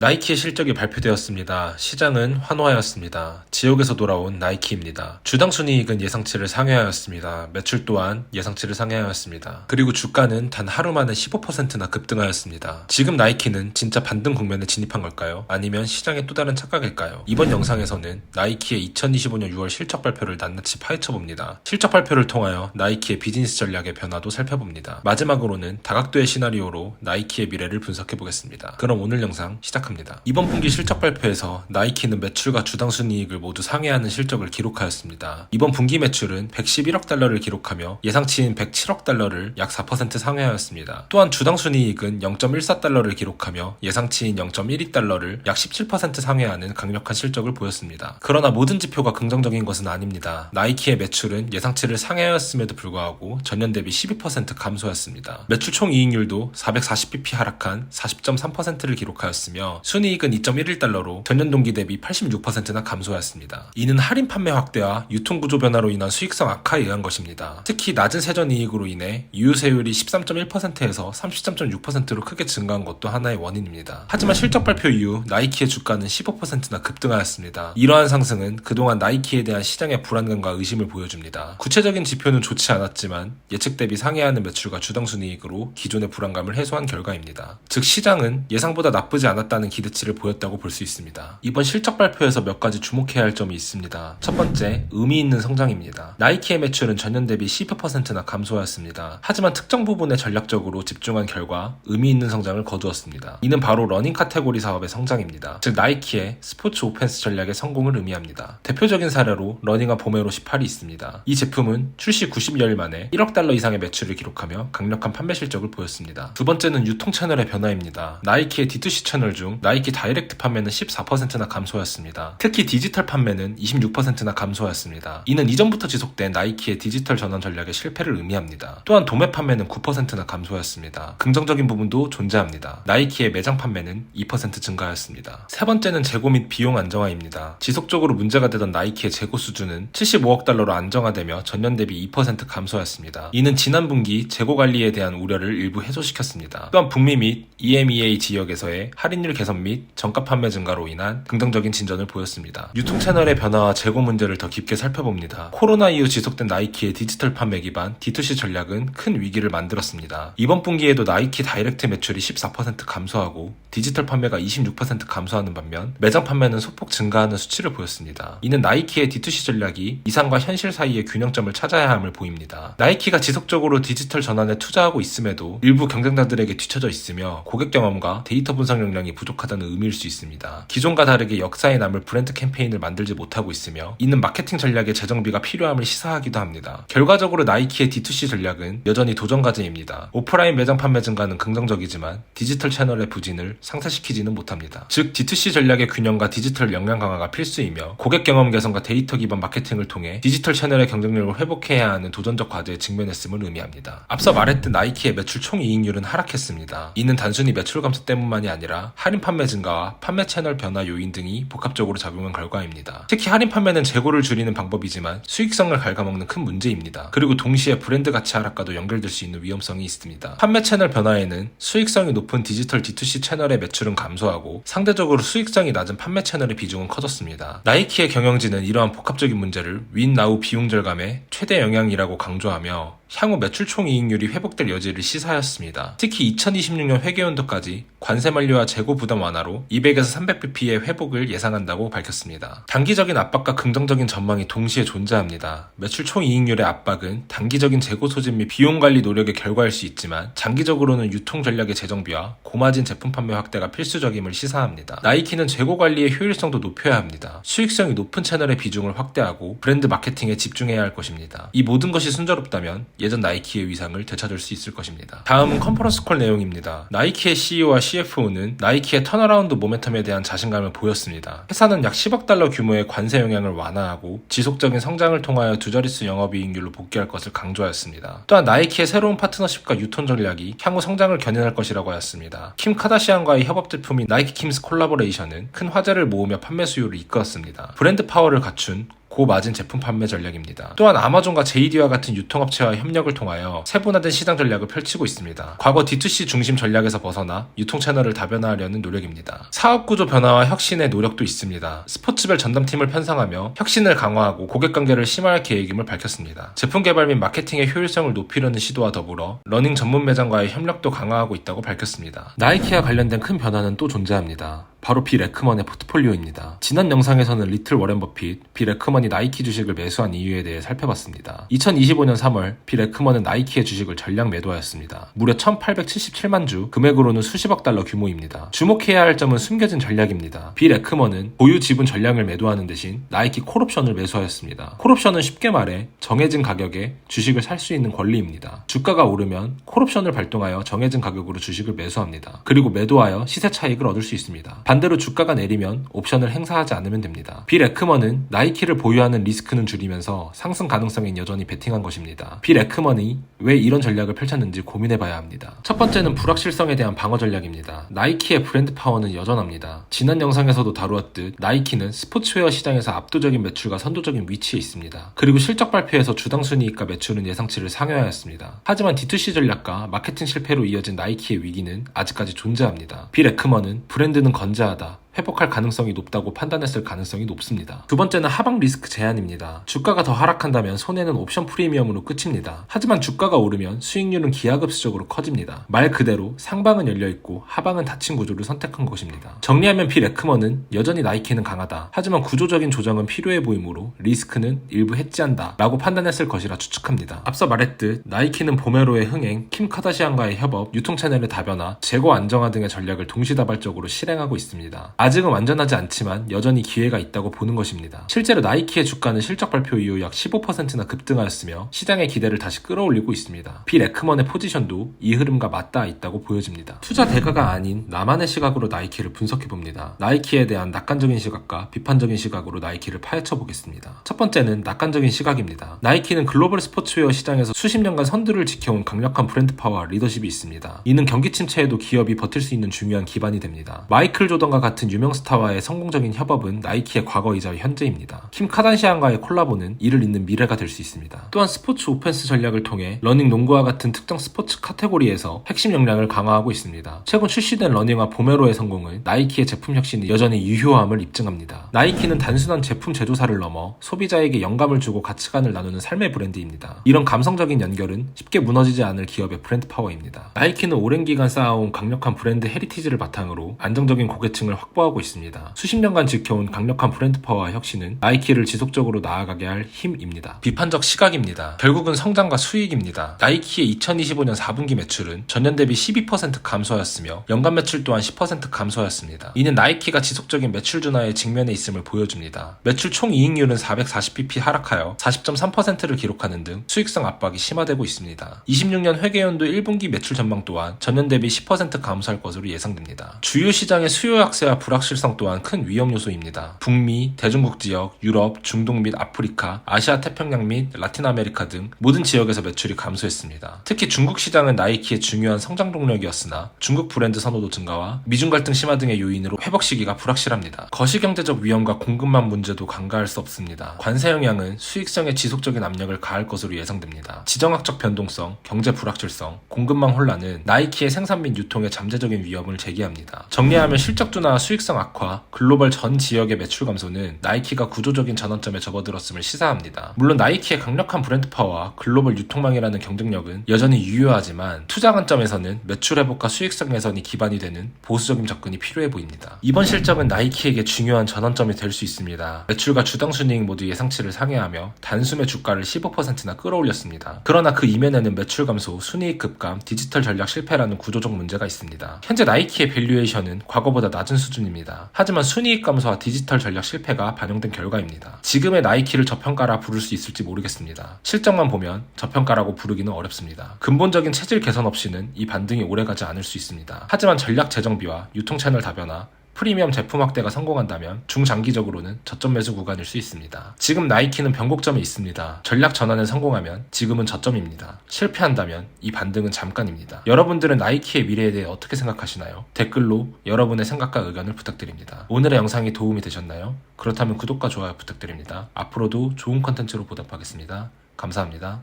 나이키의 실적이 발표되었습니다. 시장은 환호하였습니다. 지옥에서 돌아온 나이키입니다. 주당 순이익은 예상치를 상회하였습니다. 매출 또한 예상치를 상회하였습니다. 그리고 주가는 단 하루 만에 15%나 급등하였습니다. 지금 나이키는 진짜 반등 국면에 진입한 걸까요? 아니면 시장의 또 다른 착각일까요? 이번 영상에서는 나이키의 2025년 6월 실적 발표를 낱낱이 파헤쳐 봅니다. 실적 발표를 통하여 나이키의 비즈니스 전략의 변화도 살펴봅니다. 마지막으로는 다각도의 시나리오로 나이키의 미래를 분석해 보겠습니다. 그럼 오늘 영상 시작 합니다. 이번 분기 실적 발표에서 나이키는 매출과 주당 순이익을 모두 상회하는 실적을 기록하였습니다. 이번 분기 매출은 111억 달러를 기록하며 예상치인 107억 달러를 약 4% 상회하였습니다. 또한 주당 순이익은 0.14달러를 기록하며 예상치인 0.12달러를 약 17% 상회하는 강력한 실적을 보였습니다. 그러나 모든 지표가 긍정적인 것은 아닙니다. 나이키의 매출은 예상치를 상회하였음에도 불구하고 전년 대비 12% 감소했습니다. 매출 총 이익률도 440bp 하락한 40.3%를 기록하였으며 순이익은 2.11달러로 전년 동기 대비 86%나 감소했습니다. 이는 할인 판매 확대와 유통 구조 변화로 인한 수익성 악화에 의한 것입니다. 특히 낮은 세전 이익으로 인해 유효세율이 13.1%에서 33.6%로 크게 증가한 것도 하나의 원인입니다. 하지만 실적 발표 이후 나이키의 주가는 15%나 급등하였습니다. 이러한 상승은 그동안 나이키에 대한 시장의 불안감과 의심을 보여줍니다. 구체적인 지표는 좋지 않았지만 예측 대비 상회하는 매출과 주당 순이익으로 기존의 불안감을 해소한 결과입니다. 즉 시장은 예상보다 나쁘지 않았다는 기대치를 보였다고 볼 수 있습니다. 이번 실적 발표에서 몇 가지 주목해야 할 점이 있습니다. 첫 번째, 의미 있는 성장입니다. 나이키의 매출은 전년 대비 12%나 감소하였습니다. 하지만 특정 부분에 전략적으로 집중한 결과 의미 있는 성장을 거두었습니다. 이는 바로 러닝 카테고리 사업의 성장입니다. 즉 나이키의 스포츠 오펜스 전략의 성공을 의미합니다. 대표적인 사례로 러닝화 보메로 18이 있습니다. 이 제품은 출시 90여일 만에 1억 달러 이상의 매출을 기록하며 강력한 판매 실적을 보였습니다. 두 번째는 유통 채널의 변화입니다. 나이키의 D2C 채널 중 나이키 다이렉트 판매는 14%나 감소했습니다. 특히 디지털 판매는 26%나 감소했습니다. 이는 이전부터 지속된 나이키의 디지털 전환 전략의 실패를 의미합니다. 또한 도매 판매는 9%나 감소했습니다. 긍정적인 부분도 존재합니다. 나이키의 매장 판매는 2% 증가하였습니다. 세 번째는 재고 및 비용 안정화입니다. 지속적으로 문제가 되던 나이키의 재고 수준은 75억 달러로 안정화되며 전년 대비 2% 감소했습니다. 이는 지난 분기 재고 관리에 대한 우려를 일부 해소시켰습니다. 또한 북미 및 EMEA 지역에서의 할인율 개선 및 정가 판매 증가로 인한 긍정적인 진전을 보였습니다. 유통 채널의 변화와 재고 문제를 더 깊게 살펴봅니다. 코로나 이후 지속된 나이키의 디지털 판매 기반 D2C 전략은 큰 위기를 만들었습니다. 이번 분기에도 나이키 다이렉트 매출이 14% 감소하고 디지털 판매가 26% 감소하는 반면 매장 판매는 소폭 증가하는 수치를 보였습니다. 이는 나이키의 D2C 전략이 이상과 현실 사이의 균형점을 찾아야 함을 보입니다. 나이키가 지속적으로 디지털 전환에 투자하고 있음에도 일부 경쟁자들에게 뒤처져 있으며 고객 경험과 데이터 분석 역량이 부족 하다는 의미일 수 있습니다. 기존과 다르게 역사에 남을 브랜드 캠페인을 만들지 못하고 있으며 이는 마케팅 전략의 재정비가 필요함을 시사하기도 합니다. 결과적으로 나이키의 D2C 전략은 여전히 도전 과제입니다. 오프라인 매장 판매 증가는 긍정적이지만 디지털 채널의 부진을 상쇄시키지는 못합니다. 즉 D2C 전략의 균형과 디지털 역량 강화가 필수이며 고객 경험 개선과 데이터 기반 마케팅을 통해 디지털 채널의 경쟁력을 회복해야 하는 도전적 과제에 직면했음을 의미합니다. 앞서 말했듯 나이키의 매출 총 이익률은 하락했습니다. 이는 단순히 매출 감소 때문만이 아니라 할인 판매 증가와 판매 채널 변화 요인 등이 복합적으로 작용한 결과입니다. 특히 할인 판매는 재고를 줄이는 방법이지만 수익성을 갉아먹는 큰 문제입니다. 그리고 동시에 브랜드 가치 하락과도 연결될 수 있는 위험성이 있습니다. 판매 채널 변화에는 수익성이 높은 디지털 D2C 채널의 매출은 감소하고 상대적으로 수익성이 낮은 판매 채널의 비중은 커졌습니다. 나이키의 경영진은 이러한 복합적인 문제를 윈 나우 비용 절감의 최대 영향이라고 강조하며 향후 매출 총이익률이 회복될 여지를 시사하였습니다. 특히 2026년 회계연도까지 관세 만료와 재고 부담 완화로 200에서 300bp의 회복을 예상한다고 밝혔습니다. 단기적인 압박과 긍정적인 전망이 동시에 존재합니다. 매출 총이익률의 압박은 단기적인 재고 소진 및 비용 관리 노력의 결과일 수 있지만 장기적으로는 유통 전략의 재정비와 고마진 제품 판매 확대가 필수적임을 시사합니다. 나이키는 재고 관리의 효율성도 높여야 합니다. 수익성이 높은 채널의 비중을 확대하고 브랜드 마케팅에 집중해야 할 것입니다. 이 모든 것이 순조롭다면 예전 나이키의 위상을 되찾을 수 있을 것입니다. 다음은 컨퍼런스 콜 내용입니다. 나이키의 CEO와 CFO는 나이키의 턴어라운드 모멘텀에 대한 자신감을 보였습니다. 회사는 약 10억 달러 규모의 관세 영향을 완화하고 지속적인 성장을 통하여 두 자릿수 영업이익률로 복귀할 것을 강조하였습니다. 또한 나이키의 새로운 파트너십과 유통 전략이 향후 성장을 견인할 것이라고 하였습니다. 킴 카다시안과의 협업 제품인 나이키 킴스 콜라보레이션은 큰 화제를 모으며 판매 수요를 이끌었습니다. 브랜드 파워를 갖춘 고마진 제품 판매 전략입니다. 또한 아마존과 JD와 같은 유통업체와 협력을 통하여 세분화된 시장 전략을 펼치고 있습니다. 과거 D2C 중심 전략에서 벗어나 유통 채널을 다변화하려는 노력입니다. 사업 구조 변화와 혁신의 노력도 있습니다. 스포츠별 전담팀을 편성하며 혁신을 강화하고 고객 관계를 심화할 계획임을 밝혔습니다. 제품 개발 및 마케팅의 효율성을 높이려는 시도와 더불어 러닝 전문 매장과의 협력도 강화하고 있다고 밝혔습니다. 나이키와 관련된 큰 변화는 또 존재합니다. 바로 빌 에크먼의 포트폴리오입니다. 지난 영상에서는 리틀 워렌 버핏, 빌 에크먼이 나이키 주식을 매수한 이유에 대해 살펴봤습니다. 2025년 3월 빌 에크먼은 나이키의 주식을 전량 매도하였습니다. 무려 1877만 주, 금액으로는 수십억 달러 규모입니다. 주목해야 할 점은 숨겨진 전략입니다. 빌 에크먼은 보유 지분 전량을 매도하는 대신 나이키 콜옵션을 매수하였습니다. 콜옵션은 쉽게 말해 정해진 가격에 주식을 살 수 있는 권리입니다. 주가가 오르면 콜옵션을 발동하여 정해진 가격으로 주식을 매수합니다. 그리고 매도하여 시세 차익을 얻을 수 있습니다. 반대로 주가가 내리면 옵션을 행사하지 않으면 됩니다. 빌 에크먼은 나이키를 보유하는 리스크는 줄이면서 상승 가능성엔 여전히 베팅한 것입니다. 빌 에크먼이 왜 이런 전략을 펼쳤는지 고민해봐야 합니다. 첫 번째는 불확실성에 대한 방어 전략입니다. 나이키의 브랜드 파워는 여전합니다. 지난 영상에서도 다루었듯 나이키는 스포츠웨어 시장에서 압도적인 매출과 선도적인 위치에 있습니다. 그리고 실적 발표에서 주당 순이익과 매출은 예상치를 상회하였습니다. 하지만 D2C 전략과 마케팅 실패로 이어진 나이키의 위기는 아직까지 존재합니다. 빌 에크먼은 브랜드는 건재 하다. 회복할 가능성이 높다고 판단했을 가능성이 높습니다. 두 번째는 하방 리스크 제한입니다. 주가가 더 하락한다면 손해는 옵션 프리미엄으로 끝입니다. 하지만 주가가 오르면 수익률은 기하급수적으로 커집니다. 말 그대로 상방은 열려 있고 하방은 닫힌 구조를 선택한 것입니다. 정리하면 빌 에크먼은 여전히 나이키는 강하다. 하지만 구조적인 조정은 필요해 보이므로 리스크는 일부 해지한다. 라고 판단했을 것이라 추측합니다. 앞서 말했듯 나이키는 보메로의 흥행, 킴 카다시안과의 협업, 유통 채널의 다변화, 재고 안정화 등의 전략을 동시다발적으로 실행하고 있습니다. 아직은 완전하지 않지만 여전히 기회가 있다고 보는 것입니다. 실제로 나이키의 주가는 실적 발표 이후 약 15%나 급등하였으며 시장의 기대를 다시 끌어올리고 있습니다. 빌 에크먼의 포지션도 이 흐름과 맞닿아 있다고 보여집니다. 투자 대가가 아닌 나만의 시각으로 나이키를 분석해 봅니다. 나이키에 대한 낙관적인 시각과 비판적인 시각으로 나이키를 파헤쳐 보겠습니다. 첫 번째는 낙관적인 시각입니다. 나이키는 글로벌 스포츠웨어 시장에서 수십 년간 선두를 지켜온 강력한 브랜드 파워와 리더십이 있습니다. 이는 경기 침체에도 기업이 버틸 수 있는 중요한 기반이 됩니다. 마이클 조던과 같은 유명 스타와의 성공적인 협업은 나이키의 과거이자 현재입니다. 킴 카단시안과의 콜라보는 이를 잇는 미래가 될 수 있습니다. 또한 스포츠 오펜스 전략을 통해 러닝 농구와 같은 특정 스포츠 카테고리에서 핵심 역량을 강화하고 있습니다. 최근 출시된 러닝화 보메로의 성공은 나이키의 제품 혁신이 여전히 유효함을 입증합니다. 나이키는 단순한 제품 제조사를 넘어 소비자에게 영감을 주고 가치관을 나누는 삶의 브랜드입니다. 이런 감성적인 연결은 쉽게 무너지지 않을 기업의 브랜드 파워입니다. 나이키는 오랜 기간 쌓아온 강력한 브랜드 헤리티지를 바탕으로 안정적인 고객층을 확보 하고 있습니다. 수십 년간 지켜온 강력한 브랜드 파워와 혁신은 나이키를 지속적으로 나아가게 할 힘입니다. 비판적 시각입니다. 결국은 성장과 수익입니다. 나이키의 2025년 4분기 매출은 전년 대비 12% 감소하였으며 연간 매출 또한 10% 감소하였습니다. 이는 나이키가 지속적인 매출 둔화에 직면해 있음을 보여줍니다. 매출 총 이익률은 440bp 하락하여 40.3%를 기록하는 등 수익성 압박이 심화되고 있습니다. 26년 회계연도 1분기 매출 전망 또한 전년 대비 10% 감소할 것으로 예상됩니다. 주요 시장의 수요 약세와 불확실성 또한 큰 위험 요소입니다. 북미, 대중국 지역, 유럽, 중동 및 아프리카, 아시아 태평양 및 라틴 아메리카 등 모든 지역에서 매출이 감소했습니다. 특히 중국 시장은 나이키의 중요한 성장 동력이었으나 중국 브랜드 선호도 증가와 미중 갈등 심화 등의 요인으로 회복 시기가 불확실합니다. 거시경제적 위험과 공급망 문제도 간과할 수 없습니다. 관세 영향은 수익성에 지속적인 압력을 가할 것으로 예상됩니다. 지정학적 변동성, 경제 불확실성, 공급망 혼란은 나이키의 생산 및 유통에 잠재적인 위험을 제기합니다. 정리하면 실적 둔화와 수익성 악화, 글로벌 전 지역의 매출 감소는 나이키가 구조적인 전환점에 접어들었음을 시사합니다. 물론 나이키의 강력한 브랜드 파워와 글로벌 유통망이라는 경쟁력은 여전히 유효하지만 투자 관점에서는 매출 회복과 수익성 개선이 기반이 되는 보수적인 접근이 필요해 보입니다. 이번 실적은 나이키에게 중요한 전환점이 될 수 있습니다. 매출과 주당 순이익 모두 예상치를 상회하며 단숨에 주가를 15%나 끌어올렸습니다. 그러나 그 이면에는 매출 감소, 순이익 급감, 디지털 전략 실패라는 구조적 문제가 있습니다. 현재 나이키의 밸류에이션은 과거보다 낮은 수준 입니다. 하지만 순이익 감소와 디지털 전략 실패가 반영된 결과입니다. 지금의 나이키를 저평가라 부를 수 있을지 모르겠습니다. 실적만 보면 저평가라고 부르기는 어렵습니다. 근본적인 체질 개선 없이는 이 반등이 오래가지 않을 수 있습니다. 하지만 전략 재정비와 유통 채널 다변화, 프리미엄 제품 확대가 성공한다면 중장기적으로는 저점 매수 구간일 수 있습니다. 지금 나이키는 변곡점이 있습니다. 전략 전환에 성공하면 지금은 저점입니다. 실패한다면 이 반등은 잠깐입니다. 여러분들은 나이키의 미래에 대해 어떻게 생각하시나요? 댓글로 여러분의 생각과 의견을 부탁드립니다. 오늘의 영상이 도움이 되셨나요? 그렇다면 구독과 좋아요 부탁드립니다. 앞으로도 좋은 컨텐츠로 보답하겠습니다. 감사합니다.